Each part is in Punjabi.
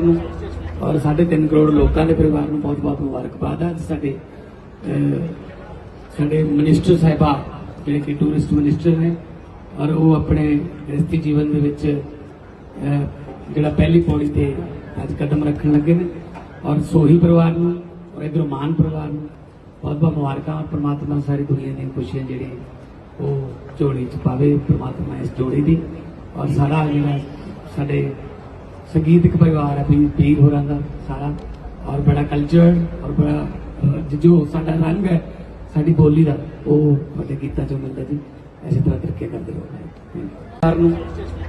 ਨੂੰ ਔਰ 3.5 ਕਰੋੜ ਲੋਕਾਂ ਦੇ ਪਰਿਵਾਰ ਨੂੰ ਬਹੁਤ-ਬਹੁਤ ਮੁਬਾਰਕਬਾਦ ਹੈ ਅੱਜ ਸਾਡੇ ਸਾਡੇ ਮਿਨਿਸਟਰ ਸਾਹਿਬਾ ਜਿਹੜੇ ਕਿ ਟੂਰਿਸਟ ਮਿਨਿਸਟਰ ਨੇ ਔਰ ਉਹ ਆਪਣੇ ਗ੍ਰਸਤੀ ਜੀਵਨ ਦੇ ਵਿੱਚ ਜਿਹੜਾ ਪਹਿਲੀ ਪੌੜੀ ਤੇ ਅੱਜ ਕਦਮ ਰੱਖਣ ਲੱਗੇ ਨੇ ਔਰ ਸੋਹੀ ਪਰਿਵਾਰ ਨੂੰ ਔਰ ਇਧਰੋਂ ਮਾਨ ਪਰਿਵਾਰ ਨੂੰ ਬਹੁਤ ਬਹੁਤ ਮੁਬਾਰਕਾਂ। ਔਰ ਪ੍ਰਮਾਤਮਾ ਸਾਰੀ ਦੁਨੀਆ ਦੀਆਂ ਖੁਸ਼ੀਆਂ ਜਿਹੜੀਆਂ ਉਹ ਜੋੜੀ ਚ ਪਾਵੇ, ਪ੍ਰਮਾਤਮਾ ਇਸ ਜੋੜੀ ਦੀ ਔਰ ਸਾਰਾ ਜਿਹੜਾ ਸਾਡੇ ਸੰਗੀਤਕ ਪਰਿਵਾਰ ਹੈ, ਵੀ ਪੀਰ ਹੋਰਾਂ ਦਾ ਸਾਰਾ, ਔਰ ਬੜਾ ਕਲਚਰ ਔਰ ਬੜਾ ਜੋ ਸਾਡਾ ਰੰਗ ਹੈ, ਸਾਡੀ ਬੋਲੀ ਦਾ, ਉਹ ਵੱਡੇ ਗੀਤਾਂ ਚੋਂ ਮਿਲਦਾ ਜੀ। ਐਸੇ ਤਰ੍ਹਾਂ ਕਰਕੇ ਕਰਦੇ ਰਹੋ। ਪਰਿਵਾਰ ਨੂੰ,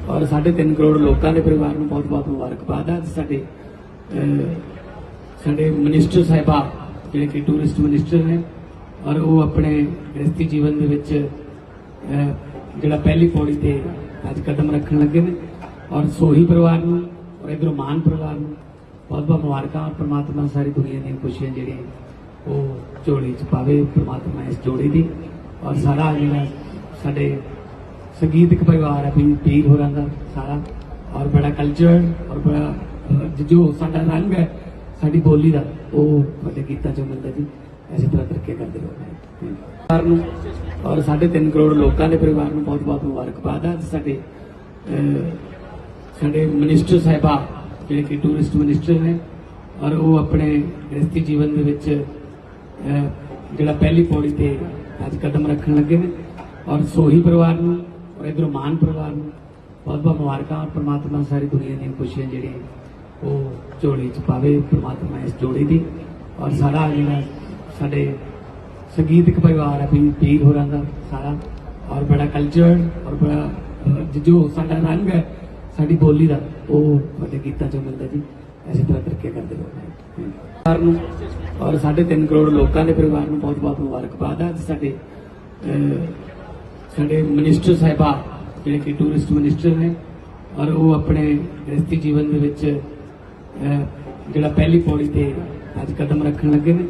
ਔਰ 3.5 ਕਰੋੜ ਲੋਕਾਂ ਦੇ ਪਰਿਵਾਰ ਨੂੰ ਬਹੁਤ ਬਹੁਤ ਮੁਬਾਰਕਬਾਦ ਹੈ। ਸਾਡੇ ਸਾਡੇ ਮਿਨਿਸਟਰ ਸਾਹਿਬਾ, ਜਿਹੜੇ ਕਿ ਟੂਰਿਸਟ ਮਿਨਿਸਟਰ ਨੇ, ਔਰ ਉਹ ਆਪਣੇ ਗ੍ਰਸਤੀ ਜੀਵਨ ਦੇ ਵਿੱਚ ਜਿਹੜਾ ਪਹਿਲੀ ਪੌੜੀ ਤੇ ਅੱਜ ਕਦਮ ਰੱਖਣ ਲੱਗੇ ਨੇ, ਔਰ ਸੋਹੀ ਪਰਿਵਾਰ ਨੂੰ ਔਰ ਇਧਰੋਂ ਮਾਨ ਪਰਿਵਾਰ ਨੂੰ ਬਹੁਤ ਬਹੁਤ ਮੁਬਾਰਕਾਂ ਔਰ ਪ੍ਰਮਾਤਮਾ ਸਾਰੀ ਦੁਨੀਆ ਦੀਆਂ ਖੁਸ਼ੀਆਂ ਜਿਹੜੀਆਂ ਉਹ ਝੋਲੀ ਚ ਪਾਵੇ, ਪ੍ਰਮਾਤਮਾ ਇਸ ਜੋੜੀ ਦੀ ਔਰ ਸਾਰਾ ਜਿਹੜਾ ਸਾਡੇ ਸੰਗੀਤਕ ਪਰਿਵਾਰ ਹੈ ਵੀ ਪੀਰ ਹੋਰਾਂ ਦਾ ਸਾਰਾ ਔਰ ਬੜਾ ਕਲਚਰ ਔਰ ਬੜਾ ਜੋ ਸਾਡਾ ਰੰਗ ਹੈ, ਸਾਡੀ ਬੋਲੀ ਦਾ, ਉਹ ਵੱਡੇ ਗੀਤਾਂ ਚੋਂ ਮਿਲਦਾ ਜੀ। ਐਸੇ ਤਰ੍ਹਾਂ ਤਰੱਕੀ ਕਰਦੇ ਰਹੋ। ਪਰਿਵਾਰ ਨੂੰ ਔਰ 3.5 ਕਰੋੜ ਲੋਕਾਂ ਦੇ ਪਰਿਵਾਰ ਨੂੰ ਬਹੁਤ ਬਹੁਤ ਮੁਬਾਰਕਬਾਦ ਹੈ ਸਾਡੇ ਸਾਡੇ ਮਿਨਿਸਟਰ ਸਾਹਿਬਾ ਜਿਹੜੇ ਕਿ ਟੂਰਿਸਟ ਮਿਨਿਸਟਰ ਨੇ ਔਰ ਉਹ ਆਪਣੇ ਗ੍ਰਸਤੀ ਜੀਵਨ ਦੇ ਵਿੱਚ ਜਿਹੜਾ ਪਹਿਲੀ ਪੌੜੀ ਤੇ ਅੱਜ ਕਦਮ ਰੱਖਣ ਲੱਗੇ ਨੇ। ਔਰ ਸੋਹੀ ਪਰਿਵਾਰ ਨੂੰ ਔਰ ਇਧਰੋਂ ਮਾਨ ਪਰਿਵਾਰ ਨੂੰ ਬਹੁਤ ਬਹੁਤ ਮੁਬਾਰਕਾਂ ਔਰ ਪ੍ਰਮਾਤਮਾ ਸਾਰੀ ਦੁਨੀਆ ਦੀਆਂ ਖੁਸ਼ੀਆਂ ਜਿਹੜੀਆਂ ਉਹ ਝੋਲੀ ਚ ਪਾਵੇ ਪ੍ਰਮਾਤਮਾ ਇਸ ਜੋੜੀ ਦੀ। ਔਰ ਸਾਰਾ ਜਿਹੜਾ ਸਾਡੇ ਸੰਗੀਤਕ ਪਰਿਵਾਰ ਹੈ ਵੀ ਪੀਰ ਹੋਰਾਂ ਦਾ ਸਾਰਾ। ਔਰ ਬੜਾ ਕਲਚਰ ਔਰ ਬੜਾ ਅਹ, ਜੋ ਸਾਡਾ ਰੰਗ ਹੈ ਸਾਡੀ ਬੋਲੀ ਦਾ ਉਹ ਵੱਡੇ ਗੀਤਾਂ ਚੋਂ ਮਿਲਦਾ ਜੀ। ਐਸੇ ਤਰ੍ਹਾਂ ਤਰੱਕੀ ਕਰਦੇ ਰਹੋ। ਪਰਿਵਾਰ ਨੂੰ ਔਰ 3.5 ਕਰੋੜ ਲੋਕਾਂ ਦੇ ਪਰਿਵਾਰ ਨੂੰ ਬਹੁਤ ਬਹੁਤ ਮੁਬਾਰਕਬਾਦ ਹੈ ਅੱਜ ਸਾਡੇ ਸਾਡੇ ਮਿਨਿਸਟਰ ਸਾਹਿਬਾ, ਜਿਹੜੇ ਕਿ ਟੂਰਿਸਟ ਮਿਨਿਸਟਰ ਨੇ, ਔਰ ਉਹ ਆਪਣੇ ਗ੍ਰਸਤੀ ਜੀਵਨ ਦੇ ਵਿੱਚ ਜਿਹੜਾ ਪਹਿਲੀ ਪੌੜੀ ਤੇ ਅੱਜ ਕਦਮ ਰੱਖਣ ਲੱਗੇ ਨੇ।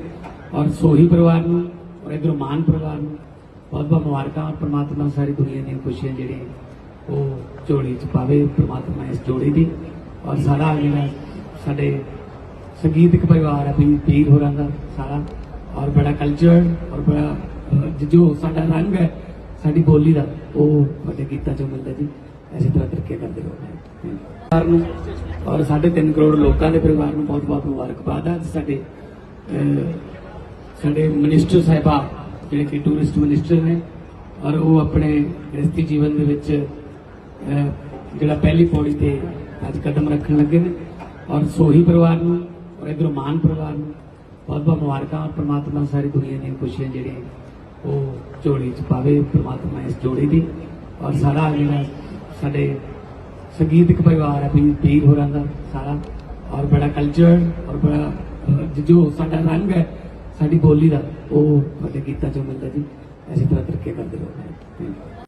ਔਰ ਸੋਹੀ ਪਰਿਵਾਰ ਨੂੰ ਔਰ ਇਧਰੋਂ ਮਾਨ ਪਰਿਵਾਰ ਨੂੰ ਬਹੁਤ ਬਹੁਤ ਮੁਬਾਰਕਾਂ। ਔਰ ਪ੍ਰਮਾਤਮਾ ਸਾਰੀ ਦੁਨੀਆ ਦੀਆਂ ਖੁਸ਼ੀਆਂ ਜਿਹੜੀਆਂ ਉਹ ਜੋੜੀ ਚ ਪਾਵੇ, ਪ੍ਰਮਾਤਮਾ ਇਸ ਜੋੜੀ ਦੀ। ਔਰ ਸਾਰਾ ਜਿਹੜਾ ਸਾਡੇ ਸੰਗੀਤਕ ਪਰਿਵਾਰ ਹੈ ਵੀ ਪੀਰ ਹੋਰਾਂ ਦਾ ਸਾਰਾ। ਔਰ ਬੜਾ ਕਲਚਰ ਔਰ ਬੜਾ ਜੋ ਸਾਡਾ ਰੰਗ ਹੈ, ਸਾਡੀ ਬੋਲੀ ਦਾ, ਉਹ ਵੱਡੇ ਗੀਤਾਂ ਚੋਂ ਮਿਲਦਾ ਜੀ। ਐਸੇ ਤਰ੍ਹਾਂ ਤਰੱਕੀ ਕਰਦੇ ਰਹੋ। ਪਰਿਵਾਰ ਨੂੰ, ਔਰ 3.5 ਕਰੋੜ ਲੋਕਾਂ ਦੇ ਪਰਿਵਾਰ ਨੂੰ ਬਹੁਤ ਬਹੁਤ ਮੁਬਾਰਕਬਾਦ ਹੈ ਸਾਡੇ ਸਾਡੇ ਮਿਨਿਸਟਰ ਸਾਹਿਬਾ, ਜਿਹੜੇ ਕਿ ਟੂਰਿਸਟ ਮਿਨਿਸਟਰ ਨੇ, ਔਰ ਉਹ ਆਪਣੇ ਗ੍ਰਸਤੀ ਜੀਵਨ ਦੇ ਵਿੱਚ ਜਿਹੜਾ ਪਹਿਲੀ ਪੌੜੀ ਤੇ ਅੱਜ ਕਦਮ ਰੱਖਣ ਲੱਗੇ ਨੇ ਔਰ ਸੋਹੀ ਪਰਿਵਾਰ ਨੂੰ ਔਰ ਇਧਰੋਂ ਮਾਨ ਪਰਿਵਾਰ ਨੂੰ ਬਹੁਤ ਬਹੁਤ ਮੁਬਾਰਕਾਂ ਔਰ ਪ੍ਰਮਾਤਮਾ ਸਾਰੀ ਦੁਨੀਆ ਦੀਆਂ ਖੁਸ਼ੀਆਂ ਜਿਹੜੀਆਂ ਉਹ ਝੋਲੀ ਚ ਪਾਵੇ, ਪ੍ਰਮਾਤਮਾ ਇਸ ਜੋੜੀ ਦੀ ਔਰ ਸਾਰਾ ਜਿਹੜਾ ਸਾਡੇ ਸੰਗੀਤਕ ਪਰਿਵਾਰ ਹੈ ਵੀ ਪੀਰ ਹੋਰਾਂ ਦਾ ਸਾਰਾ ਔਰ ਬੜਾ ਕਲਚਰ ਔਰ ਬੜਾ ਜੋ ਸਾਡਾ ਰੰਗ ਹੈ, ਸਾਡੀ ਬੋਲੀ ਦਾ ਉਹ ਮਤਲਬ ਗੀਤਾਂ ਚੋਂ ਮਿਲਦਾ ਜੀ। ਐਸੇ ਤਰ੍ਹਾਂ ਤਰੱਕੀ ਕਰਦੇ ਰਹੋ